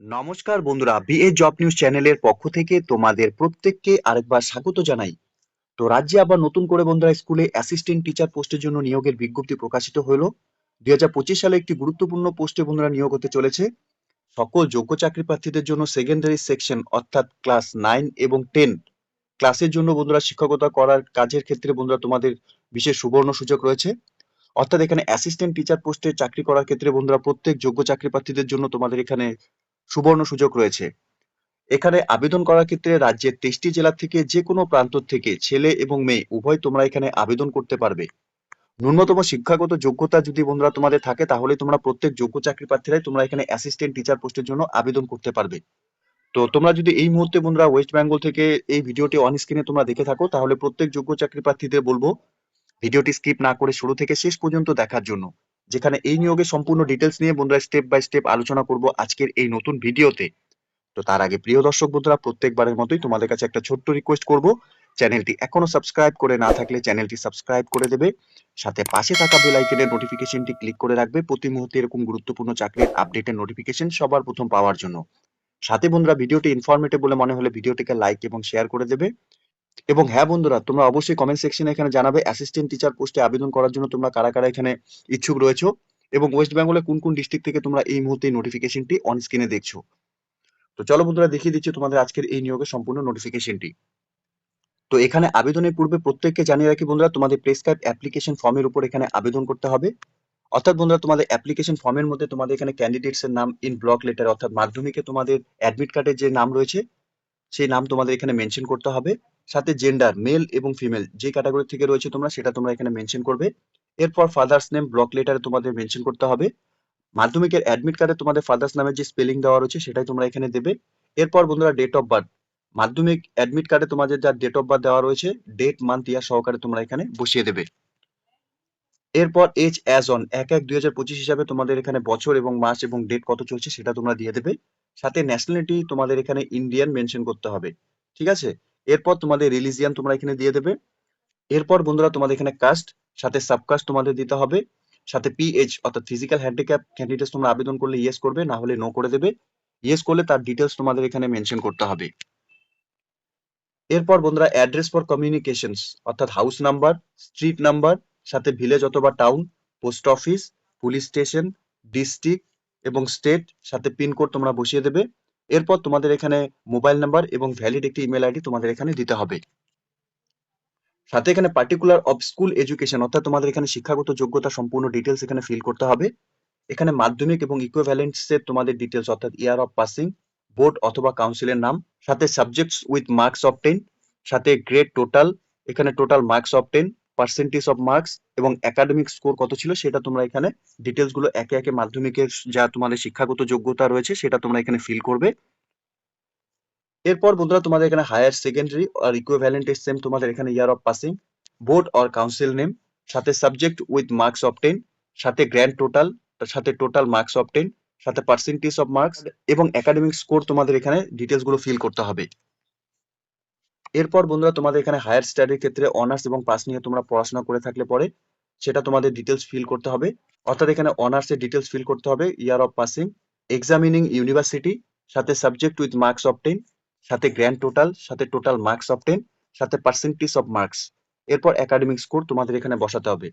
নমস্কার বন্ধুরা, BA job news চ্যানেলের পক্ষ থেকে তোমাদের প্রত্যেককে আরেকবার স্বাগত জানাই। তো রাজ্যে আবার নতুন করে বন্ধুরা স্কুলে অ্যাসিস্ট্যান্ট টিচার পোস্টের জন্য নিয়োগের বিজ্ঞপ্তি প্রকাশিত হলো। দুই হাজার পঁচিশ সালে একটি গুরুত্বপূর্ণ পোস্টে বন্ধুরা নিয়োগ হতে চলেছে। সকল যোগ্য চাকরি প্রার্থীদের জন্য সেকেন্ডারি সেকশন অর্থাৎ ক্লাস নাইন এবং টেন ক্লাসের জন্য বন্ধুরা শিক্ষকতা করার কাজের ক্ষেত্রে বন্ধুরা তোমাদের বিশেষ সুবর্ণ সুযোগ রয়েছে। অর্থাৎ এখানে অ্যাসিস্ট্যান্ট টিচার পোস্টে চাকরি করার ক্ষেত্রে বন্ধুরা প্রত্যেক যোগ্য চাকরি প্রার্থীদের জন্য তোমাদের এখানে সুবর্ণ সুযোগ রয়েছে। এখানে আবেদন করার ক্ষেত্রে রাজ্যের তেইশটি জেলা থেকে যে কোনো প্রান্ত থেকে ছেলে এবং মেয়ে, উভয় তোমরা এখানে আবেদন করতে পারবে। ন্যূনতম শিক্ষাগত যোগ্যতা যদি বন্ধুরা তোমাদের থাকে, তাহলে তোমরা প্রত্যেক যোগ্য চাকরি প্রার্থীরাই তোমরা এখানে অ্যাসিস্ট্যান্ট টিচার পোস্টের জন্য আবেদন করতে পারবে। তো তোমরা যদি এই মুহূর্তে বন্ধুরা ওয়েস্ট বেঙ্গল থেকে এই ভিডিওটি অন স্ক্রিনে তোমরা দেখে থাকো, তাহলে প্রত্যেক যোগ্য চাকরি প্রার্থীদের বলব, ভিডিওটি স্কিপ না করে শুরু থেকে শেষ পর্যন্ত দেখার জন্য। যেখানে এই নিয়োগের সম্পূর্ণ ডিটেলস নিয়ে বন্ধুরা স্টেপ বাই স্টেপ আলোচনা করব আজকের এই নতুন ভিডিওতে। তো তার আগে প্রিয় দর্শক বন্ধুরা, প্রত্যেকবারের মতোই তোমাদের কাছে একটা ছোট্ট রিকোয়েস্ট করব। চ্যানেলটি এখনও সাবস্ক্রাইব করে না থাকলে চ্যানেলটি সাবস্ক্রাইব করে দেবে। সাথে পাশে থাকা বেল আইকনের নোটিফিকেশনটি ক্লিক করে রাখবে। প্রতি মুহূর্তে এরকম গুরুত্বপূর্ণ চাকরির আপডেটের নোটিফিকেশন সবার প্রথম পাওয়ার জন্য। সাথে বন্ধুরা, ভিডিওটি ইনফরমেটিভ বলে মনে হলে ভিডিওটিকে লাইক এবং শেয়ার করে দেবে। এবং হ্যাঁ বন্ধুরা, তোমরা অবশ্যই কমেন্ট সেকশনে এখানে জানাবে অ্যাসিস্ট্যান্ট টিচার পোস্টে আবেদন করার জন্য তোমরা কারা কারা এখানে ইচ্ছুক রয়েছো এবং ওয়েস্ট বেঙ্গলের কোন কোন ডিস্ট্রিক্ট থেকে তোমরা এই মুহূর্তে নোটিফিকেশনটি অন স্ক্রিনে দেখছ। তো চলো বন্ধুরা, দেখিয়ে দিচ্ছি তোমাদের আজকের এই নিয়োগের সম্পূর্ণ নোটিফিকেশনটি তো এখানে আবেদনের পূর্বে প্রত্যেককে জানিয়ে রাখি বন্ধুরা, তোমাদের প্রেসক্রাইব অ্যাপ্লিকেশন ফর্মের উপর এখানে আবেদন করতে হবে। অর্থাৎ বন্ধুরা, তোমাদের অ্যাপ্লিকেশন ফর্মের মধ্যে তোমাদের এখানে ক্যান্ডিডেটস এর নাম ইন ব্লক লেটার অর্থাৎ মাধ্যমিকে তোমাদের অ্যাডমিট কার্ডের যে নাম রয়েছে, সেই নাম তোমাদের এখানে মেনশন করতে হবে। সাথে জেন্ডার মেল এবং ফিমেল যে ক্যাটাগরি থেকে রয়েছে তোমরা, সেটা তোমরা এখানে মেনশন করবে। এরপর ফাদার্স নেম ব্লক লেটারে তোমাদের মেনশন করতে হবে। মাধ্যমিকের অ্যাডমিট কার্ডে তোমাদের ফাদার্স নামের যে স্পেলিং দেওয়া রয়েছে, সেটাই তোমরা এখানে দেবে। এরপর বন্ধুরা ডেট অফ বার্থ মাধ্যমিক অ্যাডমিট কার্ডে তোমাদের যা ডেট অফ বার্থ দেওয়া রয়েছে ডেট মান্থ ইয়ার সহকারে তোমরা এখানে বসিয়ে দেবে। এরপর এজ অ্যাজ অন এক এক দুই হাজার পঁচিশ হিসাবে তোমাদের এখানে বছর এবং মাস এবং ডেট কত চলছে, সেটা তোমরা দিয়ে দেবে। সাথে ন্যাশনালিটি তোমাদের এখানে ইন্ডিয়ান মেনশন করতে হবে। ঠিক আছে? এরপর তোমাদের রিলিজিয়ান তোমরা এখানে দিয়ে দেবে। এরপর বন্ধুরা তোমাদের এখানে কাস্ট সাথে সাবকাস্ট তোমাদের দিতে হবে। সাথে পিএইচ অর্থাৎ ফিজিক্যাল হ্যান্ডিক্যাপ ক্যান্ডিডেটস তোমরা আবেদন করলে ইয়েস করবে, না হলে নো করে দেবে। ইয়েস করলে তার ডিটেলস তোমাদের এখানে মেনশন করতে হবে। এরপর বন্ধুরা অ্যাড্রেস ফর কমিউনিকেশনস অর্থাৎ হাউস নাম্বার স্ট্রিট নাম্বার সাথে ভিলেজ অথবা town post office police station district এবং স্টেট সাথে পিনকোড তোমরা বসিয়ে দেবে। এরপর তোমাদের এখানে মোবাইল নাম্বার এবং ভ্যালিড একটি ইমেল আইডি তোমাদের এখানে দিতে হবে। সাথে এখানে পার্টিকুলার অফ স্কুল এডুকেশন অর্থাৎ তোমাদের এখানে শিক্ষাগত যোগ্যতা সম্পূর্ণ ডিটেলস এখানে ফিল করতে হবে। এখানে মাধ্যমিক এবং ইকুইভ্যালেন্টস এর তোমাদের ডিটেলস অর্থাৎ ইয়ার অফ পাসিং বোর্ড অথবা কাউন্সিলের নাম, সাথে subjects with marks of ten সাথে গ্রেড টোটাল এখানে total marks of ten percentage of marks এবং একাডেমিক স্কোর কত ছিল সেটা তোমরা এখানে ডিটেলসগুলো একে একে মাধ্যমিকের যা তোমাদের শিক্ষাগত যোগ্যতা রয়েছে সেটা তোমরা এখানে ফিল করবে। এরপর বন্ধুরা তোমাদের এখানে হায়ার সেকেন্ডারি আর ইকুইভ্যালেন্ট সেম তোমাদের এখানে year of passing board or council name সাথে subject with marks of ten সাথে গ্র্যান্ড টোটাল সাথে টোটাল মার্কস অফ টেন সাথে পার্সেন্টেজ অফ মার্কস এবং একাডেমিক স্কোর তোমাদের এখানে ডিটেলসগুলো ফিল করতে হবে। এরপর বন্ধুরা তোমাদের এখানে হায়ার স্টাডির ক্ষেত্রে অনার্স এবং পাস নিয়ে তোমরা পড়াশোনা করে থাকলে পরে সেটা তোমাদের ডিটেলস ফিল করতে হবে। অর্থাৎ এখানে অনার্সের ডিটেলস ফিল করতে হবে year of passing examining university সাথে subject with marks of ten সাথে গ্র্যান্ড টোটাল সাথে টোটাল মার্কস অফ টেন সাথে পার্সেন্টেজ অফ মার্কস এরপর একাডেমিক স্কোর তোমাদের এখানে বসাতে হবে।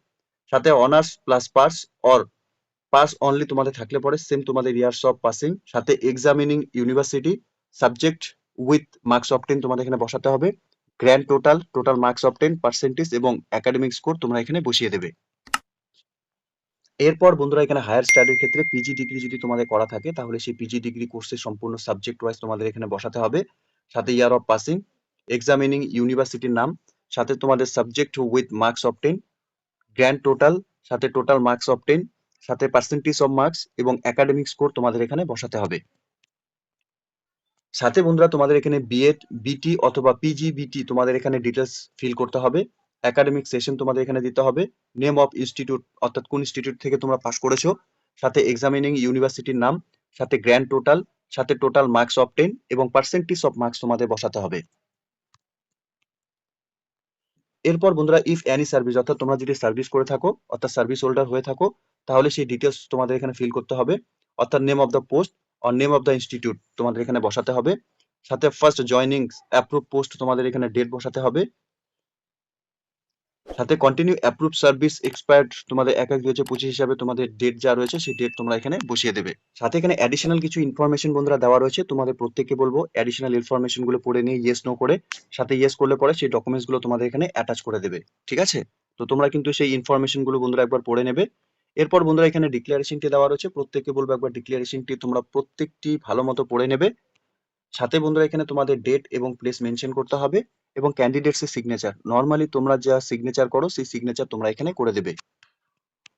সাথে honours plus pass or pass only তোমাদের থাকলে পরে সেম তোমাদের ইয়ার্স অফ পাসিং সাথে examining university subject with marks of ten তোমাদের এখানে বসাতে হবে। Grand total total marks of ten percentage এবং একাডেমিক স্কোর তোমরা এখানে বসিয়ে দেবে। এরপর বন্ধুরা এখানে হায়ার স্টাডির ক্ষেত্রে পিজি ডিগ্রি যদি তোমাদের করা থাকে, তাহলে সেই পিজি ডিগ্রি কোর্সের সম্পূর্ণ সাবজেক্ট ওয়াইজ তোমাদের এখানে বসাতে হবে। সাথে ইয়ার অফ পাসিং এক্সামিনিং ইউনিভার্সিটির নাম, সাথে তোমাদের subject with marks of ten grand total সাথে টোটাল মার্কস অফ টেন সাথে পার্সেন্টেজ অফ মার্কস এবং একাডেমিক স্কোর তোমাদের এখানে বসাতে হবে। সাথে বন্ধুরা তোমাদের এখানে বিএড বিটি অথবা পিজিবিটি তোমাদের এখানে ডিটেলস ফিল করতে হবে। একাডেমিক সেশন তোমাদের এখানে দিতে হবে। নেম অফ ইনস্টিটিউট অর্থাৎ কোন ইনস্টিটিউট থেকে তোমরা পাস করেছ। সাথে এক্সামিনিং ইউনিভার্সিটির নাম, সাথে গ্র্যান্ড টোটাল সাথে টোটাল মার্কস অফ টেন এবং পার্সেন্টেজ অফ মার্কস তোমাদের বসাতে হবে। এরপর বন্ধুরা ইফ অ্যানি সার্ভিস অর্থাৎ তোমরা যদি সার্ভিস করে থাকো, অর্থাৎ সার্ভিস হোল্ডার হয়ে থাকো, তাহলে সেই ডিটেলস তোমাদের এখানে ফিল করতে হবে। অর্থাৎ name of the post or name of the institute তোমাদের এখানে বসাতে হবে। সাথে ফার্স্ট জয়নিং অ্যাপ্রুভ পোস্ট তোমাদের এখানে ডেট বসাতে হবে। সাথে কন্টিনিউ অ্যাপ্রুভ সার্ভিস এক্সপায়ার্ড তোমাদের এক এক দুই হাজার পঁচিশ হিসাবে তোমাদের ডেট যা রয়েছে সেই ডেট তোমরা এখানে বসিয়ে দেবে। সাথে এখানে অ্যাডিশনাল কিছু ইনফরমেশন বন্ধুরা দেওয়া রয়েছে, তোমাদের প্রত্যেককে বলব অ্যাডিশনাল ইনফরমেশনগুলো পড়ে নিয়ে ইয়েস নো করে, সাথে ইয়েস করলে পরে সেই ডকুমেন্টসগুলো তোমাদের এখানে অ্যাটাচ করে দেবে। ঠিক আছে? তো তোমরা কিন্তু সেই ইনফরমেশনগুলো বন্ধুরা একবার পড়ে নেবে। এরপর বন্ধুরা এখানে ডিক্লারেশনটি দেওয়া রয়েছে। প্রত্যেককে বলব একবার ডিক্লারেশনটি তোমরা প্রত্যেকটি ভালো মতো পড়ে নেবে। সাথে বন্ধুরা এখানে তোমাদের ডেট এবং প্লেস মেনশন করতে হবে এবং ক্যান্ডিডেটস এর সিগনেচার নর্মালি তোমরা যা সিগনেচার করো, সেই সিগনেচার তোমরা এখানে করে দেবে।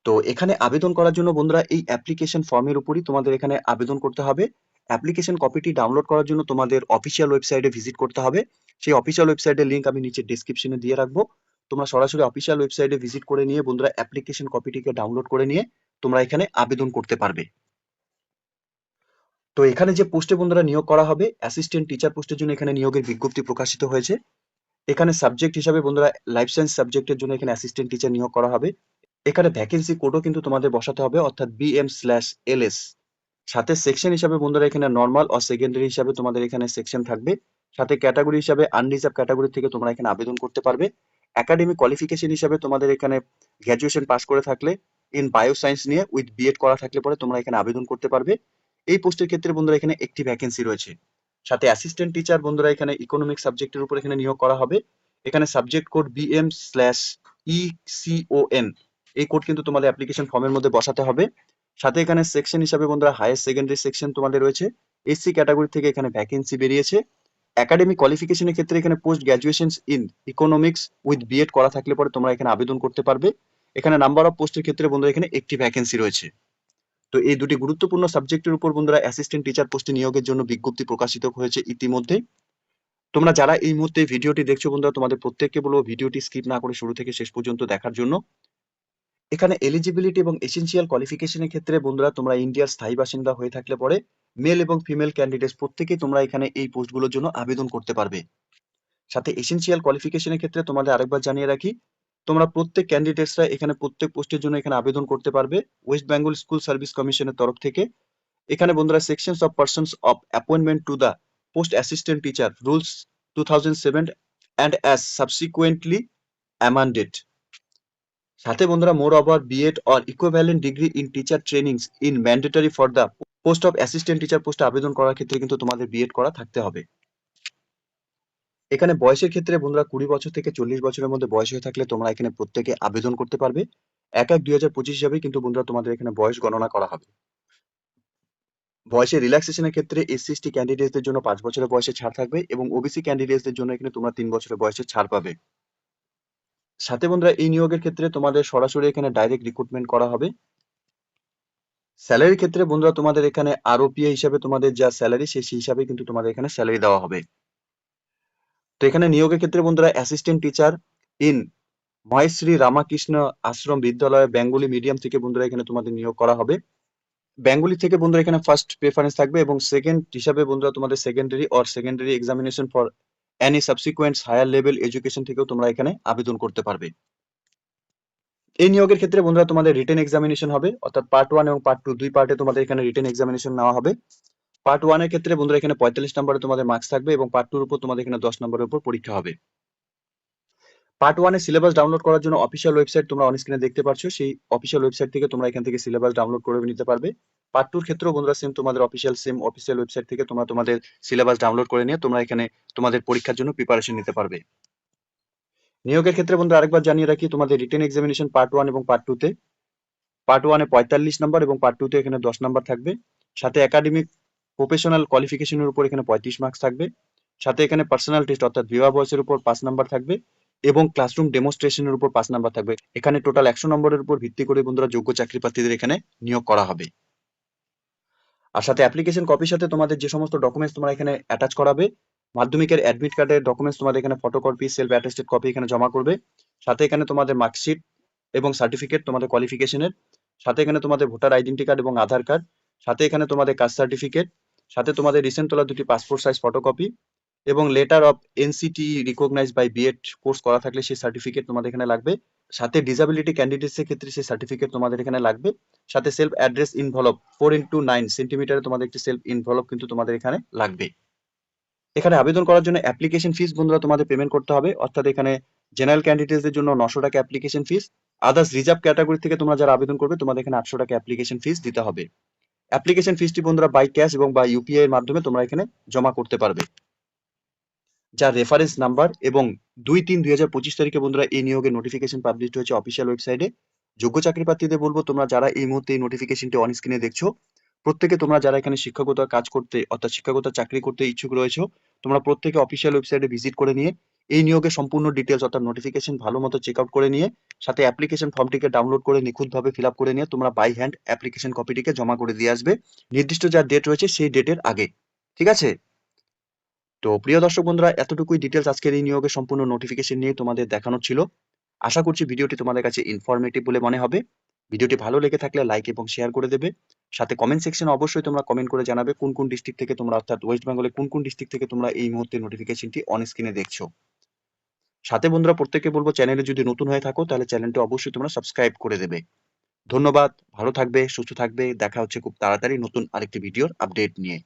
তো এখানে আবেদন করার জন্য বন্ধুরা এই অ্যাপ্লিকেশন ফর্মের উপরই তোমাদের এখানে আবেদন করতে হবে। অ্যাপ্লিকেশন কপিটি ডাউনলোড করার জন্য তোমাদের অফিসিয়াল ওয়েবসাইটে ভিজিট করতে হবে। সেই অফিসিয়াল ওয়েবসাইটের লিংক আমি নিচে ডেসক্রিপশনে দিয়ে রাখব। তোমরা সরাসরি অফিসিয়াল ওয়েবসাইটে ভিজিট করে নিয়ে বন্ধুরা অ্যাপ্লিকেশন কপিটিকে ডাউনলোড করে নিয়ে তোমরা এখানে আবেদন করতে পারবে। তো এখানে যে পোস্টে বন্ধুরা নিয়োগ করা হবে অ্যাসিস্ট্যান্ট টিচার পোস্টের জন্য এখানে নিয়োগের বিজ্ঞপ্তি প্রকাশিত হয়েছে। এখানে সাবজেক্ট হিসাবে বন্ধুরা লাইফ সায়েন্স সাবজেক্টের জন্য এখানে অ্যাসিস্ট্যান্ট টিচার নিয়োগ করা হবে। এখানে ভ্যাকেন্সি কোডও কিন্তু তোমাদের বসাতে হবে, অর্থাৎ বিএম স্ল্যাশ এল এস সাথে সেকশন হিসাবে বন্ধুরা এখানে নর্মাল ও সেকেন্ডারি হিসাবে তোমাদের এখানে সেকশন থাকবে। সাথে ক্যাটাগরি হিসাবে আনরিজার্ভ ক্যাটাগরি থেকে তোমরা এখানে আবেদন করতে পারবে। একাডেমিক কোয়ালিফিকেশন হিসাবে তোমাদের এখানে গ্র্যাজুয়েশন পাস করে থাকলে ইন বায়ো সায়েন্স নিয়ে উইথ বিএড করা থাকলে পরে তোমরা এখানে আবেদন করতে পারবে। এই পোস্টের ক্ষেত্রে বন্ধুরা এখানে একটি ভ্যাকেন্সি রয়েছে। সাথে অ্যাসিস্ট্যান্ট টিচার বন্ধুরা এখানে ইকোনমিক সাবজেক্টের উপর এখানে নিয়োগ করা হবে। এখানে subject code BM slash ECON এই কোড কিন্তু তোমাদের অ্যাপ্লিকেশন ফর্মের মধ্যে বসাতে হবে। সাথে এখানে সেকশন হিসাবে বন্ধুরা হায়ার সেকেন্ডারি সেকশন তোমাদের রয়েছে। এসসি ক্যাটাগরি থেকে এখানে ভ্যাকেন্সি বেরিয়েছে। একাডেমিক কোয়ালিফিকেশনের ক্ষেত্রে এখানে post graduation in economics with BEd করা থাকলে পরে তোমরা এখানে আবেদন করতে পারবে। এখানে নাম্বার অফ পোস্টের ক্ষেত্রে বন্ধুরা এখানে একটি ভ্যাকেন্সি রয়েছে। তো এই দুটি গুরুত্বপূর্ণ সাবজেক্টের উপর বন্ধুরা অ্যাসিস্ট্যান্ট টিচার পোস্টে নিয়োগের জন্য বিজ্ঞপ্তি প্রকাশিত হয়েছে ইতিমধ্যে। তোমরা যারা এই মুহূর্তে ভিডিওটি দেখছ বন্ধুরা, তোমাদের প্রত্যেককে বলব ভিডিওটি স্কিপ না করে শুরু থেকে শেষ পর্যন্ত দেখার জন্য। এখানে এলিজিবিলিটি এবং এসেনশিয়াল কোয়ালিফিকেশনের ক্ষেত্রে বন্ধুরা তোমরা ইন্ডিয়ার স্থায়ী বাসিন্দা হয়ে থাকলে পরে মেল এবং ফিমেল ক্যান্ডিডেটস প্রত্যেকেই তোমরা এখানে এই পোস্টগুলোর জন্য আবেদন করতে পারবে। সাথে এসেনশিয়াল কোয়ালিফিকেশনের ক্ষেত্রে তোমাদের আরেকবার জানিয়ে রাখি, তোমরা প্রত্যেক ক্যান্ডিডেটসরা এখানে প্রত্যেক পোস্টের জন্য এখানে আবেদন করতে পারবে ওয়েস্ট বেঙ্গল স্কুল সার্ভিস কমিশনের তরফ থেকে। এখানে বন্ধুরা sections of persons of appointment to the post assistant teacher rules two thousand seven and as subsequently amended সাথে বন্ধুরা moreover BEd or equivalent degree in teacher trainings in mandatory for the post of assistant teacher পোস্টে আবেদন করার ক্ষেত্রে কিন্তু তোমাদের B Ed করা থাকতে হবে। এখানে বয়সের ক্ষেত্রে বন্ধুরা কুড়ি বছর থেকে চল্লিশ বছরের মধ্যে বয়স হয়ে থাকলে তোমরা এখানে প্রত্যেকে আবেদন করতে পারবে। এক এক দুই হাজার পঁচিশ হিসাবে কিন্তু বন্ধুরা তোমাদের এখানে বয়স গণনা করা হবে। বয়সের রিল্যাক্সেশনের ক্ষেত্রে এসসি এসটি ক্যান্ডিডেটদের জন্য পাঁচ বছরের বয়সে ছাড় থাকবে এবং ওবিসি ক্যান্ডিডেটদের জন্য এখানে তোমরা তিন বছরের বয়সে ছাড় পাবে। সাথে বন্ধুরা এই নিয়োগের ক্ষেত্রে তোমাদের সরাসরি এখানে ডাইরেক্ট রিক্রুটমেন্ট করা হবে। স্যালারির ক্ষেত্রে বন্ধুরা তোমাদের এখানে আরওপিএ হিসাবে তোমাদের যা স্যালারি, সেই হিসাবে কিন্তু তোমাদের এখানে স্যালারি দেওয়া হবে। তো এখানে নিয়োগের ক্ষেত্রে বন্ধুরা assistant teacher in Maheshri Ramakrishna Ashram Vidyalaya Bengali medium থেকে বন্ধুরা এখানে তোমাদের নিয়োগ করা হবে। বেঙ্গলি থেকে বন্ধুরা এখানে ফার্স্ট প্রেফারেন্স থাকবে এবং সেকেন্ড হিসাবে বন্ধুরা তোমাদের secondary or secondary examination for any subsequent higher level education থেকেও তোমরা এখানে আবেদন করতে পারবে। এই নিয়োগের ক্ষেত্রে বন্ধুরা তোমাদের রিটেন এক্সামিনেশন হবে, অর্থাৎ পার্ট ওয়ান এবং পার্ট টু দুই পার্টে তোমাদের এখানে রিটেন এক্সামিনেশন নেওয়া হবে। পার্ট ওয়ানের ক্ষেত্রে বন্ধুরা এখানে পঁয়তাল্লিশ নম্বরে তোমাদের মার্কস থাকবে এবং পার্ট টুর উপর তোমাদের এখানে দশ নম্বরের উপর পরীক্ষা হবে। পার্ট ওয়ানের সিলেবাস ডাউনলোড করার জন্য অফিসিয়াল ওয়েবসাইট তোমরা অন স্ক্রিনে দেখতে পাচ্ছ সেই অফিসিয়াল ওয়েবসাইট থেকে তোমরা এখান থেকে সিলেবাস ডাউনলোড করে নিতে পারবে। পার্ট টুর ক্ষেত্রেও বন্ধুরা সেম তোমাদের অফিসিয়াল সেম অফিসিয়াল ওয়েবসাইট থেকে তোমরা তোমাদের সিলেবাস ডাউনলোড করে নিয়ে তোমরা এখানে তোমাদের পরীক্ষার জন্য প্রিপারেশন নিতে পারবে। নিয়োগের ক্ষেত্রে বন্ধুরা আরেকবার জানিয়ে রাখি, তোমাদের রিটেন এক্সামিনেশন পার্ট ওয়ান এবং পার্ট টুতে পার্ট ওয়ানে পঁয়তাল্লিশ নম্বর এবং পার্ট টুতে এখানে দশ নম্বর থাকবে। সাথে একাডেমিক প্রফেশনাল কোয়ালিফিকেশনের উপর এখানে পঁয়ত্রিশ মার্কস থাকবে। সাথে এখানে পার্সোনাল টেস্ট অর্থাৎ বিবাহ বয়সের উপর পাঁচ নাম্বার থাকবে এবং ক্লাসরুম ডেমনস্ট্রেশনের উপর পাঁচ নাম্বার থাকবে। এখানে টোটাল একশো নম্বরের উপর ভিত্তি করে বন্ধুরা যোগ্য চাকরি প্রার্থীদের এখানে নিয়োগ করা হবে। আর সাথে অ্যাপ্লিকেশন কপির সাথে তোমাদের যে সমস্ত ডকুমেন্টস তোমরা এখানে অ্যাটাচ করাবে মাধ্যমিকের অ্যাডমিট কার্ডের ডকুমেন্টস তোমাদের এখানে ফটোকপি সেলফ অ্যাটেস্টেড কপি এখানে জমা করবে। সাথে এখানে তোমাদের মার্কশিট এবং সার্টিফিকেট তোমাদের কোয়ালিফিকেশনের সাথে এখানে তোমাদের ভোটার আইডেন্টি কার্ড এবং আধার কার্ড সাথে এখানে তোমাদের কাস্ট সার্টিফিকেট সাথে তোমাদের রিসেন্ট তোলা দুটি পাসপোর্ট সাইজ ফটোকপি এবং letter of NCT recognise by BEd course করা থাকলে সেই সার্টিফিকেট তোমাদের এখানে লাগবে। সাথে ডিসাবিলিটি ক্যান্ডিডেটস এর ক্ষেত্রে সেই সার্টিফিকেট তোমাদের এখানে লাগবে। সাথে self address envelope four into nine সেন্টিমিটারে তোমাদের একটি সেলফ ইনভলভ কিন্তু তোমাদের এখানে লাগবে। এখানে আবেদন করার জন্য অ্যাপ্লিকেশন ফিস বন্ধুরা তোমাদের পেমেন্ট করতে হবে। অর্থাৎ এখানে জেনারেল ক্যান্ডিডেটসদের জন্য নশো টাকা application fees others reserve category থেকে তোমরা যারা আবেদন করবে, তোমাদের এখানে আটশো টাকা অ্যাপ্লিকেশন ফিস দিতে হবে। অ্যাপ্লিকেশন ফিসটি বন্ধুরা বাই ক্যাশ এবং বা ইউপিআই এর মাধ্যমে তোমরা এখানে জমা করতে পারবে। যার রেফারেন্স নাম্বার এবং দুই তিন দুই হাজার পঁচিশ তারিখে বন্ধুরা এই নিয়োগের নোটিফিকেশন পাবলিশ হয়েছে অফিসিয়াল ওয়েবসাইটে যোগ্য চাকরি প্রার্থীদের বলব, তোমরা যারা এই মুহূর্তে এই নোটিফিকেশনটি অন স্ক্রিনে দেখছ প্রত্যেকে তোমরা যারা এখানে শিক্ষকতার কাজ করতে, অর্থাৎ শিক্ষকতার চাকরি করতে ইচ্ছুক রয়েছো, তোমরা প্রত্যেকে অফিসিয়াল ওয়েবসাইটে ভিজিট করে নিয়ে, এই নিয়োগের সম্পূর্ণ ডিটেলস অর্থাৎ নোটিফিকেশন ভালো মতো চেক আউট করে নিয়ে, সাথে অ্যাপ্লিকেশন ফর্মটিকে ডাউনলোড করে নিখুঁতভাবে ফিল করে নিয়ে, তোমরা বাই হ্যান্ড অ্যাপ্লিকেশন কপিটিকে জমা করে দিয়ে আসবে, নির্দিষ্ট যা ডেট রয়েছে সেই ডেটের আগে, ঠিক আছে? তো প্রিয় দর্শক বন্ধুরা, এতটুকুই ডিটেলস আজকের এই নিয়োগের সম্পূর্ণ নোটিফিকেশন নিয়ে তোমাদের দেখানোর ছিল। আশা করছি ভিডিওটি তোমাদের কাছে ইনফরমেটিভ বলে মনে হবে। ভিডিওটি ভালো লেগে থাকলে লাইক এবং শেয়ার করে দেবে। সাথে কমেন্ট সেকশনে অবশ্যই তোমরা কমেন্ট করে জানাবে কোন কোন ডিস্ট্রিক্ট থেকে তোমরা, অর্থাৎ ওয়েস্ট বেঙ্গলে কোন কোন ডিস্ট্রিক্ট থেকে তোমরা এই মুহূর্তে নোটিফিকেশনটি অন স্ক্রিনে দেখছ। সাথে বন্ধুরা, প্রত্যেককে বলব চ্যানেলে যদি নতুন হয়ে থাকো, তাহলে চ্যানেলটি অবশ্যই তোমরা সাবস্ক্রাইব করে দেবে। ধন্যবাদ, ভালো থাকবে, সুস্থ থাকবে, দেখা হচ্ছে খুব তাড়াতাড়ি নতুন আরেকটি ভিডিওর আপডেট নিয়ে।